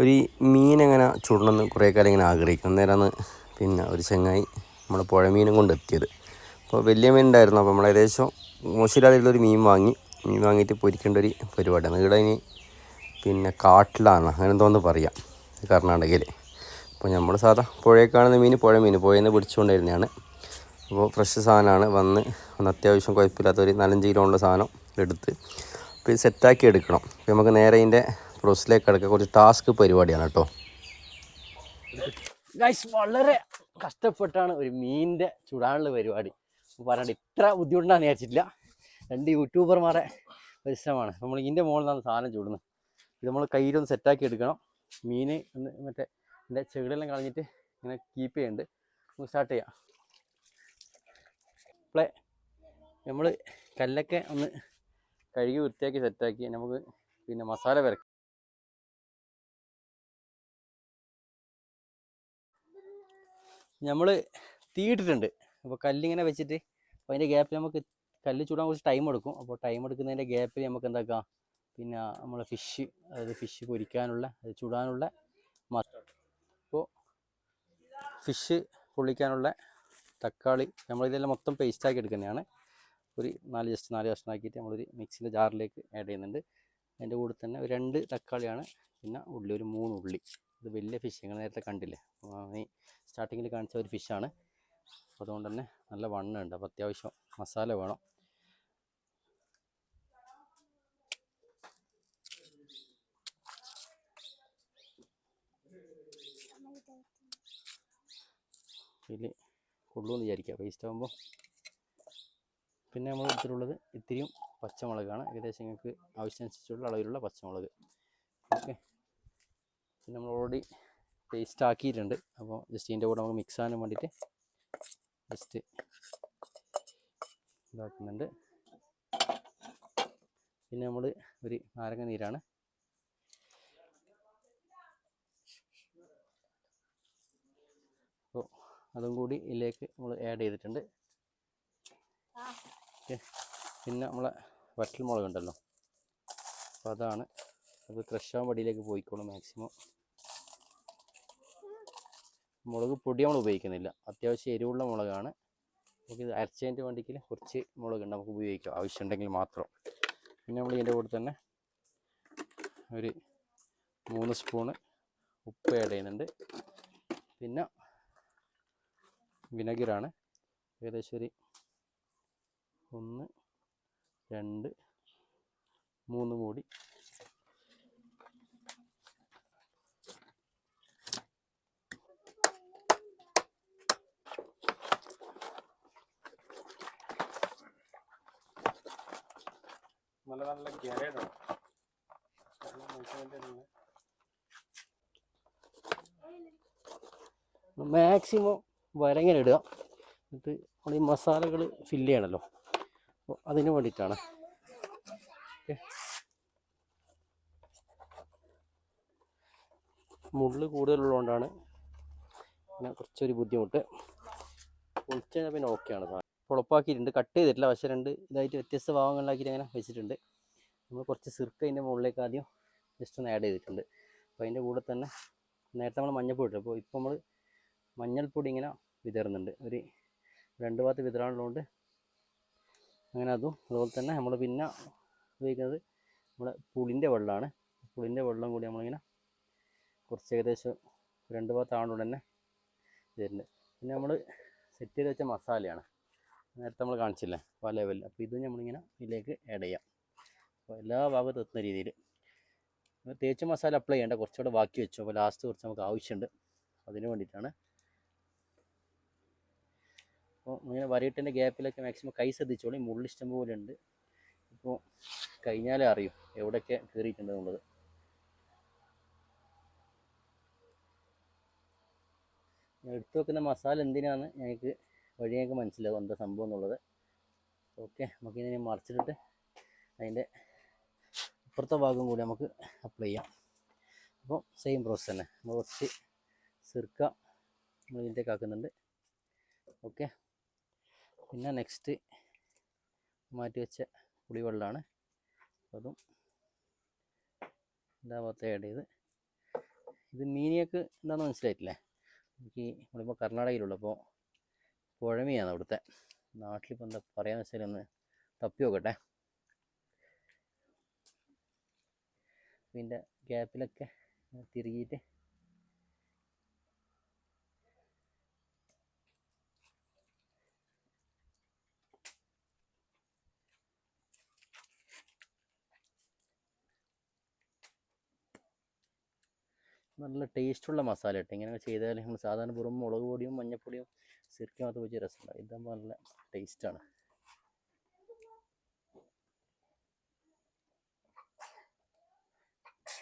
ഒരു മീൻ അങ്ങനെ ചുടണമെന്ന് കുറേ കാലം ഇങ്ങനെ ആഗ്രഹിക്കും അന്നേരമാണ് പിന്നെ ഒരു ചങ്ങായി നമ്മൾ പുഴ മീനും കൊണ്ട് എത്തിയത് അപ്പോൾ വലിയ മീൻ ഉണ്ടായിരുന്നു അപ്പോൾ നമ്മൾ ഏകദേശം മോശമില്ലാതെയുള്ളൊരു മീൻ വാങ്ങി. മീൻ വാങ്ങിയിട്ട് പൊരിക്കേണ്ട ഒരു പരിപാടിയാണ്. ഇവിടെ ഇനി പിന്നെ കാട്ടിലാണ്. അങ്ങനെ എന്തോന്ന് പറയാം. കർണാടകയിൽ അപ്പോൾ നമ്മൾ സാധാ പുഴയിൽ കാണുന്ന മീൻ പുഴ മീൻ. പുഴയിൽ നിന്ന് പിടിച്ചുകൊണ്ടിരുന്നതാണ് അപ്പോൾ ഫ്രഷ് സാധനമാണ്. വന്ന് ഒന്ന് അത്യാവശ്യം കുഴപ്പമില്ലാത്ത ഒരു നാലഞ്ച് കിലോ ഉള്ള സാധനം എടുത്ത്. അപ്പോൾ ഇത് സെറ്റാക്കി എടുക്കണം. അപ്പോൾ നമുക്ക് നേരെ ഇതിന്റെ പ്രോസസ്സിലേക്ക് കിടക്കുക കുറച്ച് ടാസ്ക് പരിപാടിയാണ് കേട്ടോ. ഗൈസ് വളരെ കഷ്ടപ്പെട്ടാണ് ഒരു മീനിന്റെ ചുടാനുള്ള പരിപാടി. പറഞ്ഞിട്ട് ഇത്ര ബുദ്ധിമുട്ടാന്ന് വിചാരിച്ചിട്ടില്ല. രണ്ട് യൂട്യൂബർമാരെ പരിശ്രമമാണ്. നമ്മൾ ഇതിന്റെ മുകളിൽ നിന്നാണ് സാധനം ചൂടുന്നത്. ഇത് നമ്മൾ കയ്യിലൊന്ന് സെറ്റാക്കി എടുക്കണം. മീൻ ഒന്ന് മറ്റേ എന്റെ ചെകിടെല്ലാം കളഞ്ഞിട്ട് ഇങ്ങനെ കീപ്പ് ചെയ്യുന്നുണ്ട് നമുക്ക് സ്റ്റാർട്ട് ചെയ്യാം. ഇപ്പോളെ നമ്മൾ കല്ലൊക്കെ ഒന്ന് കഴുകി വൃത്തിയാക്കി സെറ്റാക്കി നമുക്ക് പിന്നെ മസാല വരക്കാം. നമ്മൾ തീയിട്ടിട്ടുണ്ട്. അപ്പോൾ കല്ലിങ്ങനെ വെച്ചിട്ട് അപ്പോൾ അതിന്റെ ഗ്യാപ്പിൽ നമുക്ക് കല്ല് ചൂടാൻ കുറച്ച് ടൈം എടുക്കും. അപ്പോൾ ടൈം എടുക്കുന്നതിന്റെ ഗ്യാപ്പിൽ നമുക്ക് എന്താക്കാം? പിന്നെ നമ്മളെ ഫിഷ് അതായത് ഫിഷ് പൊരിക്കാനുള്ള അത് ചൂടാനുള്ള അപ്പോൾ ഫിഷ് പൊള്ളിക്കാനുള്ള തക്കാളി നമ്മളിതെല്ലാം മൊത്തം പേസ്റ്റാക്കി എടുക്കുന്നതാണ്. ഒരു നാല് ജസ്റ്റ് നാല് കഷ്ണമാക്കിയിട്ട് നമ്മളൊരു മിക്സിന്റെ ജാറിലേക്ക് ആഡ് ചെയ്യുന്നുണ്ട്. അതിന്റെ കൂടെ തന്നെ രണ്ട് തക്കാളിയാണ്. പിന്നെ ഉള്ളി ഒരു മൂന്ന് ഉള്ളി. ഇത് വലിയ ഫിഷ് നിങ്ങൾ നേരത്തെ കണ്ടില്ലേ? സ്റ്റാർട്ടിങ്ങിൽ കാണിച്ച ഒരു ഫിഷാണ് അപ്പോൾ അതുകൊണ്ട് തന്നെ നല്ല വണ്ണമുണ്ട് അപ്പോൾ അത്യാവശ്യം മസാല വേണം. ഇതിൽ കൊള്ളുമെന്ന് വിചാരിക്കുക. വേസ്റ്റ് ആകുമ്പോൾ പിന്നെ നമ്മൾ എടുത്തിട്ടുള്ളത് ഇത്തിരിയും പച്ചമുളകാണ്. ഏകദേശം നിങ്ങൾക്ക് ആവശ്യമനുസരിച്ചുള്ള അളവിലുള്ള പച്ചമുളക്. ഓക്കെ പിന്നെ നമ്മൾ ഓൾറെഡി പേസ്റ്റ് ആക്കിയിട്ടുണ്ട്. അപ്പോൾ ജസ്റ്റ് ഇതിന്റെ കൂടെ നമുക്ക് മിക്സ് ആകാൻ വേണ്ടിയിട്ട് ജസ്റ്റ് ഇതാക്കുന്നുണ്ട്. പിന്നെ നമ്മൾ ഒരു നാരങ്ങ നീരാണ്. അപ്പോൾ അതും കൂടി ഇതിലേക്ക് നമ്മൾ ആഡ് ചെയ്തിട്ടുണ്ട്. പിന്നെ നമ്മളെ വറ്റൽ മുളക് ഉണ്ടല്ലോ. അപ്പോൾ അതാണ്. അത് ക്രഷാൻ വടിയിലേക്ക് പോയിക്കോളും മാക്സിമം മുളക് പൊടി നമ്മൾ ഉപയോഗിക്കുന്നില്ല. അത്യാവശ്യം എരിവുള്ള മുളകാണ്. നമുക്ക് അരച്ചതിന്റെ വണ്ടിക്ക് കുറച്ച് മുളക്ണ്ട് നമുക്ക് ഉപയോഗിക്കാം. ആവശ്യമുണ്ടെങ്കിൽ മാത്രം. പിന്നെ നമ്മൾ ഇതിന്റെ കൂടെ തന്നെ ഒരു മൂന്ന് സ്പൂണ് ഉപ്പ് ആഡ് ചെയ്യുന്നുണ്ട്. പിന്നെ വിനഗിറാണ്. ഏകദേശം ഒരു ഒന്ന് രണ്ട് മൂന്ന് മൂടി നല്ല നല്ല ഗ്രേഡാണ് മാക്സിമം വരങ്ങനെ ഇടുക. എന്നിട്ട് നമ്മൾ ഈ മസാലകൾ ഫില്ല് ചെയ്യണമല്ലോ അപ്പോൾ അതിന് വേണ്ടിയിട്ടാണ്. മുള്ള് കൂടുതലുള്ളതുകൊണ്ടാണ് പിന്നെ കുറച്ചൊരു ബുദ്ധിമുട്ട്. പൊളിച്ച് പിന്നെ ഓക്കെയാണ് സാധനം. ഉളപ്പാക്കിയിട്ടുണ്ട്. കട്ട് ചെയ്തിട്ടില്ല. പക്ഷേ രണ്ട് ഇതായിട്ട് വ്യത്യസ്ത ഭാഗങ്ങളിലാക്കിയിട്ട് അങ്ങനെ വെച്ചിട്ടുണ്ട്. നമ്മൾ കുറച്ച് സിർക്ക് അതിന്റെ മുകളിലേക്ക് ആദ്യം ജസ്റ്റ് ഒന്ന് ആഡ് ചെയ്തിട്ടുണ്ട്. അപ്പോൾ അതിന്റെ കൂടെ തന്നെ നേരത്തെ നമ്മൾ മഞ്ഞൾപ്പൊടി ഇട്ടു അപ്പോൾ ഇപ്പോൾ നമ്മൾ മഞ്ഞൾപ്പൊടി ഇങ്ങനെ വിതറുന്നുണ്ട്. ഒരു രണ്ട് ഭാഗത്ത് വിതറാനുള്ളതുകൊണ്ട് അങ്ങനെ അതും അതുപോലെ തന്നെ നമ്മൾ പിന്നെ ഉപയോഗിക്കുന്നത് നമ്മുടെ പുളിന്റെ വെള്ളമാണ് പുളിന്റെ വെള്ളം കൂടി നമ്മളിങ്ങനെ കുറച്ച് ഏകദേശം രണ്ട് ഭാഗത്ത് ആണുകൊണ്ട് തന്നെ വരുന്നുണ്ട് പിന്നെ നമ്മൾ സെറ്റ് ചെയ്ത് വെച്ച മസാലയാണ്. നേരത്തെ നമ്മൾ കാണിച്ചില്ലേ പല ലെവലിൽ അപ്പോൾ ഇത് നമ്മളിങ്ങനെ ഇതിലേക്ക് ആഡ് ചെയ്യാം. അപ്പോൾ എല്ലാ ഭാഗത്തും എത്തുന്ന രീതിയിൽ തേച്ച് മസാല അപ്ലൈ ചെയ്യേണ്ട കുറച്ചുകൂടെ ബാക്കി വെച്ചു. അപ്പോൾ ലാസ്റ്റ് കുറച്ച് നമുക്ക് ആവശ്യമുണ്ട് അതിന് വേണ്ടിയിട്ടാണ് അപ്പോൾ ഇങ്ങനെ വരയിട്ടതിന്റെ ഗ്യാപ്പിലൊക്കെ മാക്സിമം കൈ ശ്രദ്ധിച്ചോളി. മുള്ളിൽ ഇഷ്ടം പോലെ ഉണ്ട്. ഇപ്പോൾ കഴിഞ്ഞാലേ അറിയും എവിടെയൊക്കെ കയറിയിട്ടുണ്ട് എന്നുള്ളത്. എടുത്തു വെക്കുന്ന മസാല എന്തിനാന്ന് ഞങ്ങൾക്ക് വഴി ഞങ്ങൾക്ക് മനസ്സിലാവും എന്താ സംഭവം എന്നുള്ളത്. ഓക്കെ നമുക്കിതിനെ മറിച്ചിട്ടിട്ട് അതിന്റെ ഇപ്പുറത്തെ ഭാഗം കൂടി നമുക്ക് അപ്ലൈ ചെയ്യാം. അപ്പോൾ സെയിം പ്രോസസ്സ് തന്നെ. നമ്മൾ കുറച്ച് സിർക്ക നമ്മൾ ഇതിന്റെയൊക്കെ ആക്കുന്നുണ്ട്. ഓക്കെ പിന്നെ നെക്സ്റ്റ് മാറ്റി വെച്ച പുളിവെള്ളമാണ് അതും എല്ലാ ഭാഗത്ത് ആഡ് ചെയ്ത്. ഇത് മീനിയൊക്കെ എന്താണെന്ന് മനസ്സിലായിട്ടില്ലേ? എനിക്ക് നമ്മളിപ്പോൾ കർണാടകയിലുള്ള അപ്പോൾ പുഴമീനാണ് അവിടുത്തെ. നാട്ടിലിപ്പോൾ എന്താ പറയാന്ന് വെച്ചാൽ ഒന്ന് തപ്പി നോക്കട്ടെ. ഇതിന്റെ ഗ്യാപ്പിലൊക്കെ തിരികിയിട്ട് നല്ല ടേസ്റ്റുള്ള മസാല ഇട്ട്. ഇങ്ങനെ ചെയ്താൽ നമ്മൾ സാധാരണ വെറും മുളക് പൊടിയും മഞ്ഞപ്പൊടിയും സിർക്ക മാത്രം വെച്ച് രസമുണ്ടാവും. ഇതാകുമ്പോൾ നല്ല ടേസ്റ്റാണ്.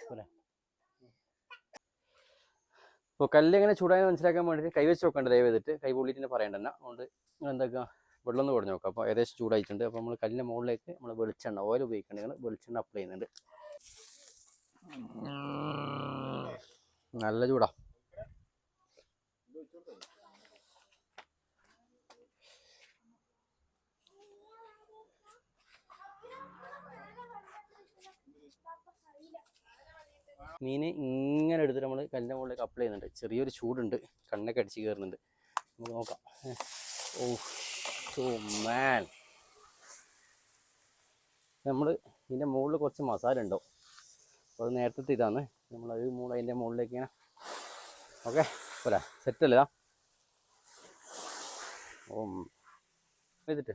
പോരെ. അപ്പോൾ കല്ല് എങ്ങനെ ചൂടായെന്ന് മനസ്സിലാക്കാൻ വേണ്ടിയിട്ട് കൈ വെച്ച് നോക്കണ്ട ദയവ് ചെയ്തിട്ട്. കൈ പൊള്ളിയിട്ട് പറയേണ്ട അതുകൊണ്ട് നിങ്ങൾ വെള്ളം ഒന്ന് കുറഞ്ഞ് നോക്കാം അപ്പോൾ ഏകദേശം ചൂടായിട്ടുണ്ട്. അപ്പോൾ നമ്മൾ കല്ലിന്റെ മുകളിലേക്ക് നമ്മൾ വെളിച്ചെണ്ണ ഓയിൽ ഉപയോഗിക്കേണ്ടത് വെളിച്ചെണ്ണ അപ്ലൈ ചെയ്യുന്നുണ്ട്. നല്ല ചൂടാ. മീന് ഇങ്ങനെ എടുത്തിട്ട് നമ്മൾ കല്ലിന്റെ മുകളിലേക്ക് അപ്ലൈ ചെയ്യുന്നുണ്ട്. ചെറിയൊരു ചൂടുണ്ട്. കണ്ണൊക്കെ അടിച്ച് കയറുന്നുണ്ട് നമുക്ക് നോക്കാം. ഓ സോ മാൻ. നമ്മൾ ഇതിന്റെ മുകളിൽ കുറച്ച് മസാല ഉണ്ടാവും അപ്പോൾ അത് നേരത്തെ ഇതാണ്. നമ്മൾ അത് മുകളിൽ അതിന്റെ മുകളിലേക്ക് ഇങ്ങനെ. ഓക്കെ പോരാ. സെറ്റല്ലേ ഓ ചെയ്തിട്ട്.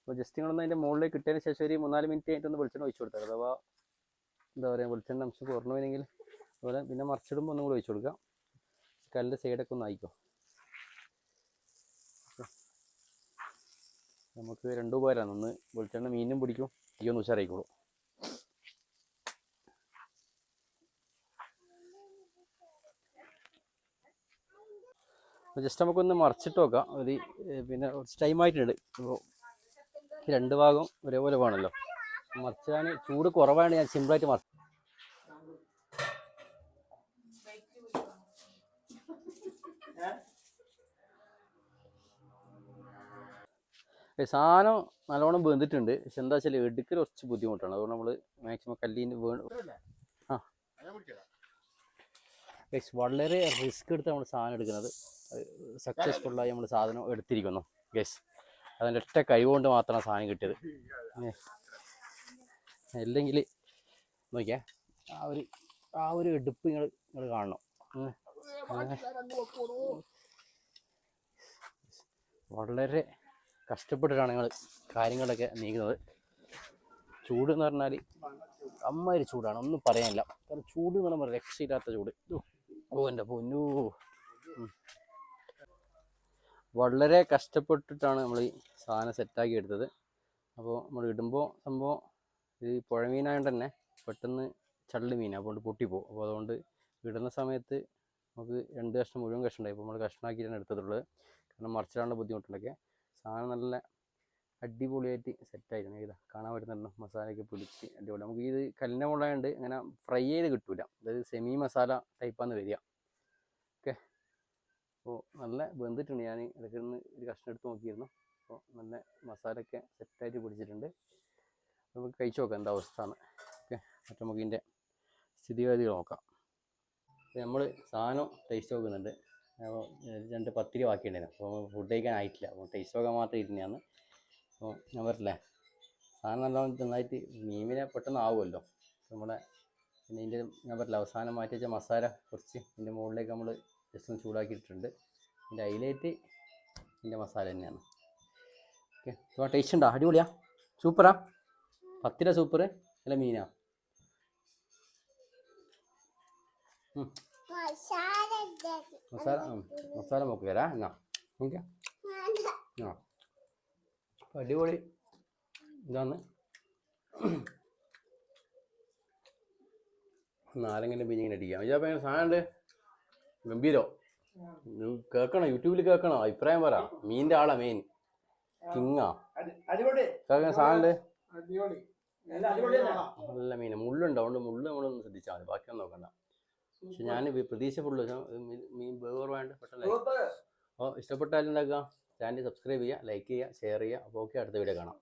അപ്പോൾ ജസ്റ്റ് നിങ്ങളൊന്ന് അതിന്റെ മുകളിലേക്ക് ഇട്ടതിന് ശേഷം ഒരു മൂന്നാൽ മിനിറ്റ് ആയിട്ടൊന്ന് വിളിച്ചിട്ട് ഒഴിച്ചു കൊടുത്താൽ അഥവാ എന്താ പറയുക വെളിച്ചെണ്ണ അംശം കുറഞ്ഞു വേണമെങ്കിൽ അതുപോലെ പിന്നെ മറിച്ചിടുമ്പോൾ ഒന്നും കൂടി ഒഴിച്ചു കൊടുക്കുക കല്ലിന്റെ സൈഡൊക്കെ ഒന്ന് ആയിക്കോ. നമുക്ക് രണ്ട് ഉപകാരമാണ് ഒന്ന് വെളിച്ചെണ്ണ മീനും പിടിക്കും ഈ ഒന്ന് ഉഷാറായിക്കോളൂ ജസ്റ്റ് നമുക്കൊന്ന് മറിച്ചിട്ട് നോക്കാം. ഒരു പിന്നെ കുറച്ച് ടൈം അപ്പോൾ രണ്ട് ഭാഗം ഒരേപോലെ വേണമല്ലോ. മറിച്ചാൽ ചൂട് കുറവാണ് ഞാൻ സിമ്പിളായിട്ട് മറിച്ചു സാധനം നല്ലോണം വെന്തിട്ടുണ്ട്. പക്ഷെ എന്താ വെച്ചാൽ എടുക്കൽ കുറച്ച് ബുദ്ധിമുട്ടാണ്. അതുകൊണ്ട് നമ്മൾ മാക്സിമം കല്ലിന് വീണ് ആ. വളരെ റിസ്ക് എടുത്ത് നമ്മൾ സാധനം എടുക്കുന്നത്. സക്സസ്ഫുള്ളായി നമ്മൾ സാധനം എടുത്തിരിക്കുന്നു. ഗസ് അതിന്റെ ഒറ്റ കൈകൊണ്ട് മാത്രമാണ് സാധനം കിട്ടിയത്. അല്ലെങ്കിൽ നോക്കിയാ ആ ഒരു ആ ഒരു എടുപ്പ് നിങ്ങൾ നിങ്ങൾ കാണണം. വളരെ കഷ്ടപ്പെട്ടിട്ടാണ് ഞങ്ങൾ കാര്യങ്ങളൊക്കെ നീങ്ങുന്നത്. ചൂട് എന്ന് പറഞ്ഞാൽ അമ്മാതിരി ചൂടാണ്. ഒന്നും പറയാനില്ല. കാരണം ചൂട് എന്ന് പറയുമ്പോൾ രക്ഷയില്ലാത്ത ചൂട്. ഓ എന്റെ പൊന്നു. വളരെ കഷ്ടപ്പെട്ടിട്ടാണ് നമ്മൾ ഈ സാധനം സെറ്റാക്കി എടുത്തത്. അപ്പോൾ നമ്മൾ ഇടുമ്പോൾ സംഭവം ഈ പുഴ മീനായതുകൊണ്ട് തന്നെ പെട്ടെന്ന് ചള്ളി മീൻ അതുകൊണ്ട് പൊട്ടിപ്പോകും അപ്പോൾ അതുകൊണ്ട് ഇടുന്ന സമയത്ത് നമുക്ക് രണ്ട് കഷ്ണം മുഴുവൻ കഷ്ണം അപ്പോൾ നമ്മൾ കഷ്ണമാക്കിയിട്ടാണ് എടുത്തിട്ടുള്ളത്. കാരണം മറിച്ചിടാനുള്ള ബുദ്ധിമുട്ടുണ്ടൊക്കെ സാധനം നല്ല അടിപൊളിയായിട്ട് സെറ്റായിരുന്നു ഇതാ കാണാൻ പറ്റുന്നുണ്ടോ മസാലയൊക്കെ പിടിച്ച് അടിപൊളി. നമുക്ക് ഇത് കല്ലിന്റെ മുളകുണ്ട് ഇങ്ങനെ ഫ്രൈ ചെയ്ത് കിട്ടൂല. അതായത് സെമി മസാല ടൈപ്പാന്ന് വരിക. ഓക്കെ അപ്പോൾ നല്ല വെന്തിട്ടുണ്ട്. ഞാൻ ഇടയ്ക്ക് നിന്ന് ഒരു കഷ്ണം എടുത്ത് നോക്കിയിരുന്നു. അപ്പോൾ നല്ല മസാലയൊക്കെ സെറ്റായിട്ട് പിടിച്ചിട്ടുണ്ട്. നമുക്ക് കഴിച്ചു നോക്കാം എന്താ അവസ്ഥ എന്ന് ഓക്കെ മറ്റേ നമുക്ക് ഇതിന്റെ സ്ഥിതിഗതികൾ നോക്കാം. നമ്മൾ സാധനം ടേസ്റ്റ് നോക്കുന്നുണ്ട്. രണ്ട് പത്തിരി ബാക്കിയുണ്ടായിരുന്നു. അപ്പോൾ ഫുഡ് കഴിക്കാൻ ആയിട്ടില്ല. അപ്പോൾ ടേസ്റ്റ് നോക്കാൻ മാത്രം ഇരുന്നതാണ് അപ്പോൾ ഞാൻ പറഞ്ഞില്ലേ സാധനം നല്ലോണം നന്നായിട്ട് മീമിനെ പെട്ടെന്ന് ആവുമല്ലോ. നമ്മുടെ പിന്നെ ഇതിന്റെ ഞാൻ പറഞ്ഞില്ല അവസാനം മാറ്റി വെച്ച മസാല കുറച്ച് ഇതിന്റെ മുകളിലേക്ക് നമ്മൾ ജസ്റ്റ് ഒന്ന് ചൂടാക്കിയിട്ടുണ്ട് ഇതിന്റെ ഹൈലൈറ്റ് ഇതിന്റെ മസാല തന്നെയാണ്. ഓക്കെ ടേസ്റ്റ് ഉണ്ടോ? അടിപൊളിയാ. സൂപ്പറാ. പത്തിര സൂപ്പർ അല്ല മീനാ. മസാല. മസാല നോക്കി തരാം എന്നാ നോക്കിയാ. ആ. അപ്പൊ അടിപൊളി ഇതാണ് നാരങ്ങനെ പിഞ്ഞിങ്ങനെ അടിക്കാം ഇതാ ഭയങ്കര സാധനമുണ്ട് ഗംഭീരോ? കേൾക്കണം? യൂട്യൂബിൽ കേൾക്കണം? അഭിപ്രായം പറ. മീന്റെ ആളാ മെയിൻ കിങ്ങാ. അടിപൊളി. കേൾക്കാൻ സാധനമുണ്ട് നല്ല മീൻ മുള്ളുണ്ട്. അതുകൊണ്ട് മുള്ള് നമ്മളൊന്ന് ശ്രദ്ധിച്ചാൽ മതി. ബാക്കിയൊന്നും നോക്കണ്ട. പക്ഷെ ഞാൻ പ്രതീക്ഷ ഫുള്ള് മീൻ വേറെ വേണ്ട പെട്ടെന്ന് ഓ അപ്പോൾ ഇഷ്ടപ്പെട്ടാലും എന്താക്കുക ചാനൽ സബ്സ്ക്രൈബ് ചെയ്യുക ലൈക്ക് ചെയ്യുക ഷെയർ ചെയ്യുക. അപ്പോൾ ഓക്കെ അടുത്ത വീഡിയോ കാണാം.